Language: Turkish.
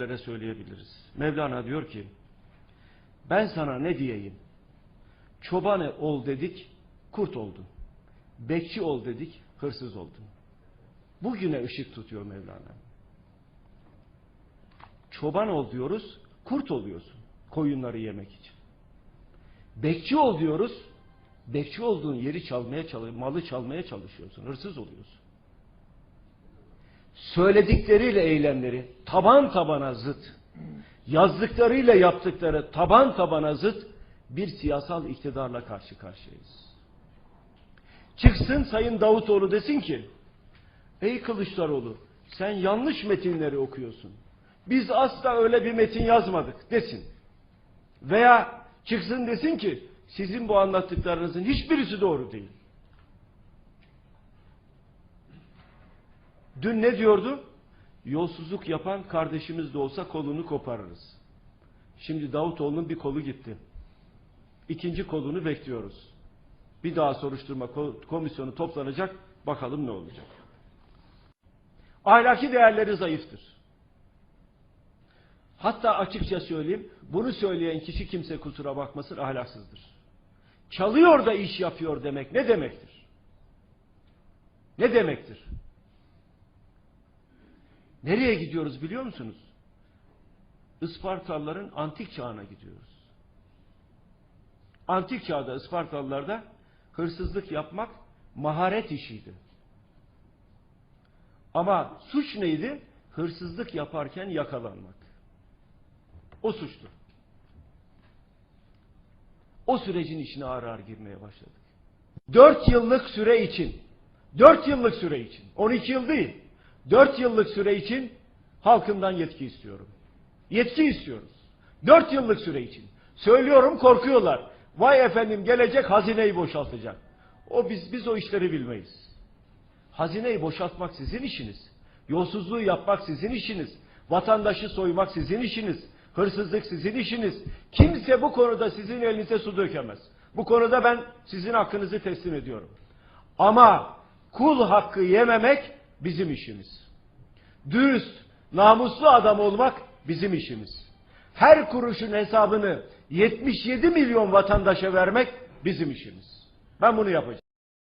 Söyleyebiliriz. Mevlana diyor ki, ben sana ne diyeyim? Çobanı ol dedik, kurt oldun. Bekçi ol dedik, hırsız oldun. Bugüne ışık tutuyor Mevlana. Çoban ol diyoruz, kurt oluyorsun. Koyunları yemek için. Bekçi ol diyoruz, bekçi olduğun yeri çalmaya çalış, malı çalmaya çalışıyorsun, hırsız oluyorsun. Söyledikleriyle eylemleri taban tabana zıt, yazdıklarıyla yaptıkları taban tabana zıt bir siyasal iktidarla karşı karşıyayız. Çıksın Sayın Davutoğlu desin ki, ey Kılıçdaroğlu sen yanlış metinleri okuyorsun. Biz asla öyle bir metin yazmadık desin. Veya çıksın desin ki sizin bu anlattıklarınızın hiçbirisi doğru değil. Dün ne diyordu? Yolsuzluk yapan kardeşimiz de olsa kolunu koparırız. Şimdi Davutoğlu'nun bir kolu gitti. İkinci kolunu bekliyoruz. Bir daha soruşturma ko- komisyonu toplanacak. Bakalım ne olacak. Ahlaki değerleri zayıftır. Hatta açıkça söyleyeyim, bunu söyleyen kişi kimse kusura bakmasın ahlaksızdır. Çalıyor da iş yapıyor demek ne demektir? Ne demektir? Nereye gidiyoruz biliyor musunuz? Ispartalıların antik çağına gidiyoruz. Antik çağda Ispartalılarda hırsızlık yapmak maharet işiydi. Ama suç neydi? Hırsızlık yaparken yakalanmak. O suçtu. O sürecin içine ağır ağır girmeye başladık. Dört yıllık süre için, dört yıllık süre için, 12 yıl değil, dört yıllık süre için halkımdan yetki istiyorum. Yetki istiyoruz. Dört yıllık süre için. Söylüyorum korkuyorlar. Vay efendim gelecek hazineyi boşaltacak. O biz biz o işleri bilmeyiz. Hazineyi boşaltmak sizin işiniz. Yolsuzluğu yapmak sizin işiniz. Vatandaşı soymak sizin işiniz. Hırsızlık sizin işiniz. Kimse bu konuda sizin elinize su dökemez. Bu konuda ben sizin hakkınızı teslim ediyorum. Ama kul hakkı yememek bizim işimiz. Dürüst, namuslu adam olmak bizim işimiz. Her kuruşun hesabını 77 milyon vatandaşa vermek bizim işimiz. Ben bunu yapacağım.